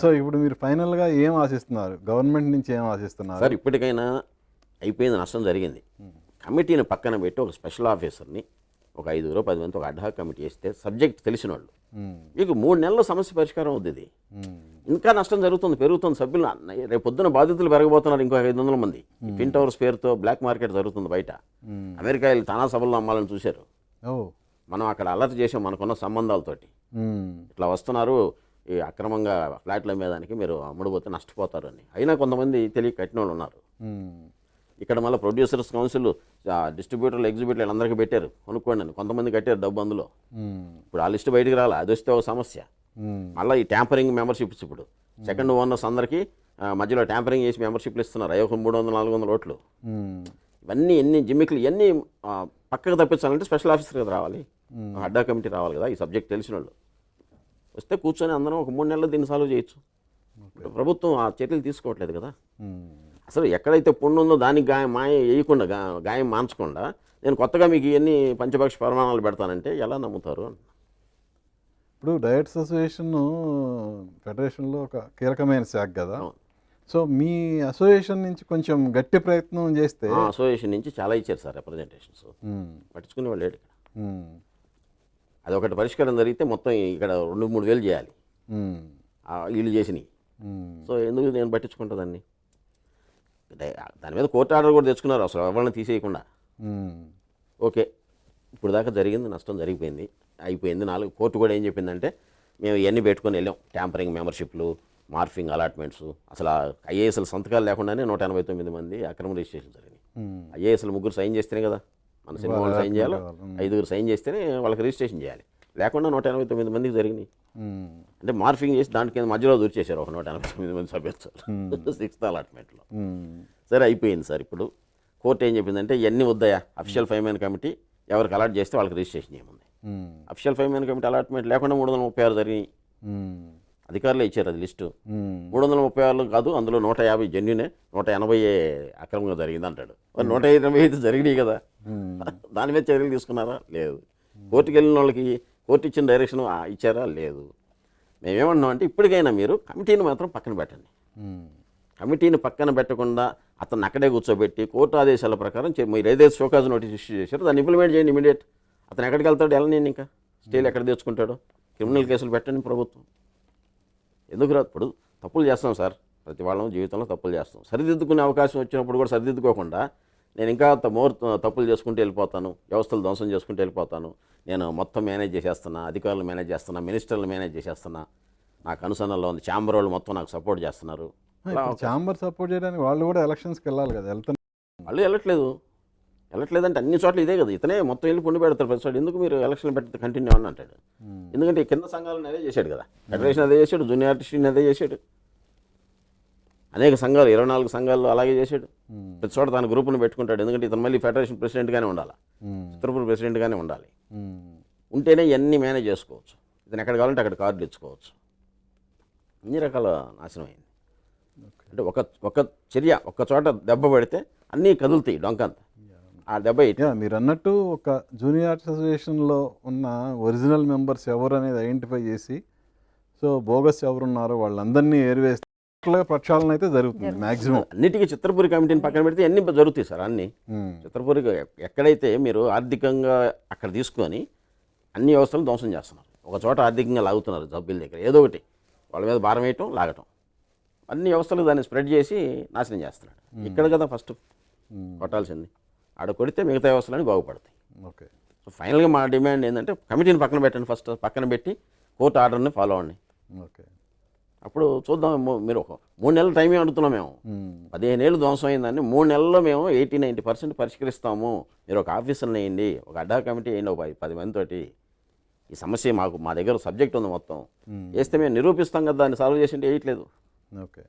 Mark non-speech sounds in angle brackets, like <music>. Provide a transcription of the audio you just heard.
So ఇప్పుడు మీరు ఫైనల్గా ఏం ఆశిస్తున్నారు? గవర్నమెంట్ నుంచి ఏం ఆశిస్తున్నారు? సార్ ఇప్పటికైనా అయిపోయింది నష్టం జరిగింది. కమిటీని పక్కన పెట్టి ఒక స్పెషల్ ఆఫీసర్ని ఒక ఐదుగురు పది మంది ఒక అడ్డా కమిటీ వేస్తే సబ్జెక్ట్ తెలిసిన వాళ్ళు. మీకు మూడు నెలల సమస్య పరిష్కారం మ్మ్. ఇంకా నష్టం జరుగుతుంది పెరుగుతుంది. సభ్యులు రేపు పొద్దున బాధితులు పెరగబోతున్నారు ఇంకో ఐదు వందల మంది. ట్విన్ టవర్స్ పేరుతో బ్లాక్ మార్కెట్ జరుగుతుంది బయట. అమెరికా వెళ్ళి తానా సభల్లో అమ్మాలని చూశారు. మనం అక్కడ అలర్ట్ చేసాం మనకున్న సంబంధాలతోటి. ఇట్లా వస్తున్నారు ఈ అక్రమంగా ఫ్లాట్ల మీదానికి మీరు అమ్ముడుపోతే నష్టపోతారు అని అయినా కొంతమంది తెలియ కట్టిన వాళ్ళు ఉన్నారు. ఇక్కడ మళ్ళీ ప్రొడ్యూసర్స్ కౌన్సిల్ డిస్ట్రిబ్యూటర్లు ఎగ్జిబ్యూటర్లు అందరికీ పెట్టారు. కొనుక్కోండి అని. కొంతమంది కట్టారు డబ్బు అందులో. ఇప్పుడు ఆ లిస్ట్ బయటికి రాలి. అది వస్తే ఒక సమస్య. మళ్ళీ ఈ ట్యాంపరింగ్ మెంబర్షిప్స్ ఇప్పుడు. సెకండ్ ఓనర్స్ అందరికీ మధ్యలో ట్యాంపరింగ్ చేసి మెంబర్షిప్లు ఇస్తున్నారు. అయ్యో మూడు వందల నాలుగు వందల ఓట్లు. ఇవన్నీ ఎన్ని జిమ్మిక్లు ఇవన్నీ పక్కకు తప్పించాలంటే స్పెషల్ ఆఫీసర్ కదా రావాలి. అడ్డా కమిటీ రావాలి కదా. ఈ సబ్జెక్ట్ తెలిసిన వాళ్ళు వస్తే కూర్చొని అందరం ఒక మూడు నెలలు దీన్ని సాల్వ్ చేయొచ్చు ప్రభుత్వం ఆ చర్యలు తీసుకోవట్లేదు కదా. అసలు ఎక్కడైతే పుండు ఉందో దానికి గాయం మాయ వేయకుండా గాయం మాంచకుండా నేను కొత్తగా మీకు ఇవన్నీ పంచపక్ష ప్రమాణాలు పెడతానంటే ఎలా నమ్ముతారు ఇప్పుడు డయట్స్ అసోసియేషన్ ఫెడరేషన్లో ఒక కీలకమైన శాఖ కదా. సో మీ అసోసియేషన్ నుంచి కొంచెం గట్టి ప్రయత్నం చేస్తే అసోసియేషన్ నుంచి చాలా ఇచ్చారు సార్ రిప్రజెంటేషన్స్. పట్టించుకునే వాళ్ళు. అది ఒకటి పరిష్కారం జరిగితే మొత్తం ఇక్కడ రెండు మూడు వేలు చేయాలి. వీళ్ళు చేసినవి మ్మ్. సో ఎందుకు నేను పట్టించుకుంటా దాన్ని? దే- దాని మీద కోర్టు ఆర్డర్ కూడా తెచ్చుకున్నారు అసలు ఎవరిని తీసేయకుండా. ఓకే ఇప్పుడు దాకా జరిగింది నష్టం జరిగిపోయింది అయిపోయింది. నాలుగు కోర్టు కూడా ఏం చెప్పిందంటే మేము ఇవన్నీ పెట్టుకొని వెళ్ళాం. ట్యాంపరింగ్ మెంబర్షిప్లు మార్ఫింగ్ అలాట్మెంట్స్ అసలు ఐఏఎస్ఎల్ సంతకాలు లేకుండానే నూట ఎనభై తొమ్మిది మంది అక్రమ రిజిస్ట్రేషన్ జరిగింది. ఐఏఎస్ఎల్ ముగ్గురు సైన్ చేస్తేనే కదా. మన సినిమా వాళ్ళు సైన్ చేయాలి. ఐదుగురు సైన్ చేస్తేనే వాళ్ళకి రిజిస్ట్రేషన్ చేయాలి లేకుండా నూట ఎనభై తొమ్మిది మందికి జరిగినాయి. అంటే మార్ఫింగ్ చేసి దాని కింద మధ్యలో దూర్చేశారు ఒక నూట ఎనభై తొమ్మిది మంది సభ్యులు సిక్స్త్ అలాట్మెంట్లో. సరే అయిపోయింది సార్ ఇప్పుడు కోర్టు ఏం చెప్పిందంటే ఇవన్నీ వద్దాయా అఫిషియల్ ఫైవ్ మ్యాన్ కమిటీ ఎవరికి అలాట్ చేస్తే వాళ్ళకి registration చేయమంది. Official five man committee allotment లేకుండా మూడు వందల ముప్పై ఆరు జరిగినాయి. అధికారులు ఇచ్చారు అది లిస్టు. మూడు వందల ముప్పై ఆరులు కాదు అందులో నూట యాభై జెన్యునే నూట ఎనభై అక్రమంగా జరిగింది అంటాడు మరి నూట ఎనభై ఐదు జరిగినాయి కదా. <laughs> దాని మీద చర్యలు తీసుకున్నారా? లేదు. కోర్టుకి వెళ్ళిన వాళ్ళకి కోర్టు ఇచ్చిన డైరెక్షన్ ఇచ్చారా? లేదు. మేమేమన్నాం అంటే ఇప్పటికైనా మీరు కమిటీని మాత్రం పక్కన పెట్టండి. కమిటీని పక్కన పెట్టకుండా అతన్ని అక్కడే కూర్చోబెట్టి కోర్టు ఆదేశాల ప్రకారం మీరు ఏదైతే షోకాజ్ నోటీస్ ఇష్యూ చేశారో దాన్ని ఇంప్లిమెంట్ చేయండి ఇమీడియట్ అతను ఎక్కడికి వెళ్తాడు? ఎలా నేను ఇంకా? స్టేలు ఎక్కడ తెచ్చుకుంటాడు? క్రిమినల్ కేసులు పెట్టండి ప్రభుత్వం. ఎందుకు రాదు ఇప్పుడు తప్పులు చేస్తాం సార్. ప్రతి వాళ్ళం జీవితంలో తప్పులు చేస్తాం సరిదిద్దుకునే అవకాశం వచ్చినప్పుడు కూడా సరిదిద్దుకోకుండా నేను ఇంకా మోర్ తప్పులు చేసుకుంటూ వెళ్ళిపోతాను వ్యవస్థలు ధ్వంసం చేసుకుంటూ వెళ్ళిపోతాను. నేను మొత్తం మేనేజ్ చేసేస్తున్నా అధికారులు మేనేజ్ చేస్తున్నా మినిస్టర్లు మేనేజ్ చేసేస్తున్నా. నాకు అనుసరణలో ఉంది. ఛాంబర్ వాళ్ళు మొత్తం నాకు సపోర్ట్ చేస్తున్నారు. ఛాంబర్ సపోర్ట్ చేయడానికి వాళ్ళు కూడా ఎలక్షన్స్కి వెళ్ళాలి కదా వెళ్తున్నారు వాళ్ళు వెళ్ళట్లేదు. వెళ్ళట్లేదంటే అన్ని చోట్ల ఇదే కదా. ఇతనే మొత్తం వెళ్ళి పుండి పెడతారు ప్రతి చోట. ఎందుకు మీరు ఎలక్షన్ పెడితే కంటిన్యూ అని అంటాడు. ఎందుకంటే కింద సంఘాలను అదే చేశాడు కదా. ఫెడరేషన్ అదే చేశాడు జూనియర్ ఆర్టిస్ట్ని అదే చేశాడు. అనేక సంఘాలు ఇరవై నాలుగు సంఘాలు అలాగే చేశాడు. ప్రతి చోట తన గ్రూపును పెట్టుకుంటాడు. ఎందుకంటే ఇతను మళ్ళీ ఫెడరేషన్ ప్రెసిడెంట్గానే ఉండాలి? మ్మ్. చిత్రపూర్ ప్రెసిడెంట్గానే ఉండాలి. ఉంటేనే ఇవన్నీ మేనేజ్ చేసుకోవచ్చు. ఇతను ఎక్కడ కావాలంటే అక్కడ కార్డులు ఇచ్చుకోవచ్చు అన్ని రకాల నాశనం అయింది. అంటే ఒక ఒక చర్య ఒక చోట దెబ్బ పడితే అన్నీ కదులుతాయి డొంకంత. ఆ దెబ్బ మీరు అన్నట్టు ఒక జూనియర్ ఆర్ట్స్ అసోసియేషన్లో ఉన్న ఒరిజినల్ మెంబర్స్ ఎవరు అనేది ఐడెంటిఫై చేసి సో బోగస్ ఎవరున్నారో వాళ్ళందరినీ ఏరివేస్తే ప్రక్షాళన అయితే జరుగుతుంది మ్యాక్సిమం అన్నిటికీ చిత్రపూరి కమిటీని పక్కన పెడితే అన్ని జరుగుతాయి సార్ అన్నీ? చిత్రపూరికి ఎక్కడైతే మీరు ఆర్థికంగా అక్కడ తీసుకొని అన్ని వ్యవస్థలు ధ్వంసం చేస్తున్నారు. ఒక చోట ఆర్థికంగా లాగుతున్నారు సభ్యుల దగ్గర. ఏదో ఒకటి. వాళ్ళ మీద భారం వేయటం లాగటం. అన్ని వ్యవస్థలు దాన్ని స్ప్రెడ్ చేసి నాశనం చేస్తున్నాడు. ఇక్కడ కదా ఫస్ట్ కొట్టాల్సింది. ఆడ కొడితే మిగతా వ్యవస్థలన్నీ బాగుపడతాయి. ఓకే. సో ఫైనల్గా మా డిమాండ్ ఏంటంటే కమిటీని పక్కన పెట్టండి ఫస్ట్. పక్కన పెట్టి కోర్టు ఆర్డర్ని ఫాలో అవ్వండి. ఓకే. అప్పుడు చూద్దాం మీరు ఒక మూడు నెలల టైమే అడుగుతున్నాం మేము. పదిహేను ఏళ్ళు ధ్వంసం అయిందని మూడు నెలల్లో మేము ఎయిటీ నైంటీ పర్సెంట్ పరిష్కరిస్తాము. మీరు ఒక ఆఫీసర్ని వేయండి ఒక అడ్డా కమిటీ వేయండి ఒక పది- పది మందితోటి. ఈ సమస్య మాకు మా దగ్గర సబ్జెక్ట్ ఉంది మొత్తం. వేస్తే మేము నిరూపిస్తాం కదా దాన్ని సాల్వ్ చేసి వేయట్లేదు ఓకే.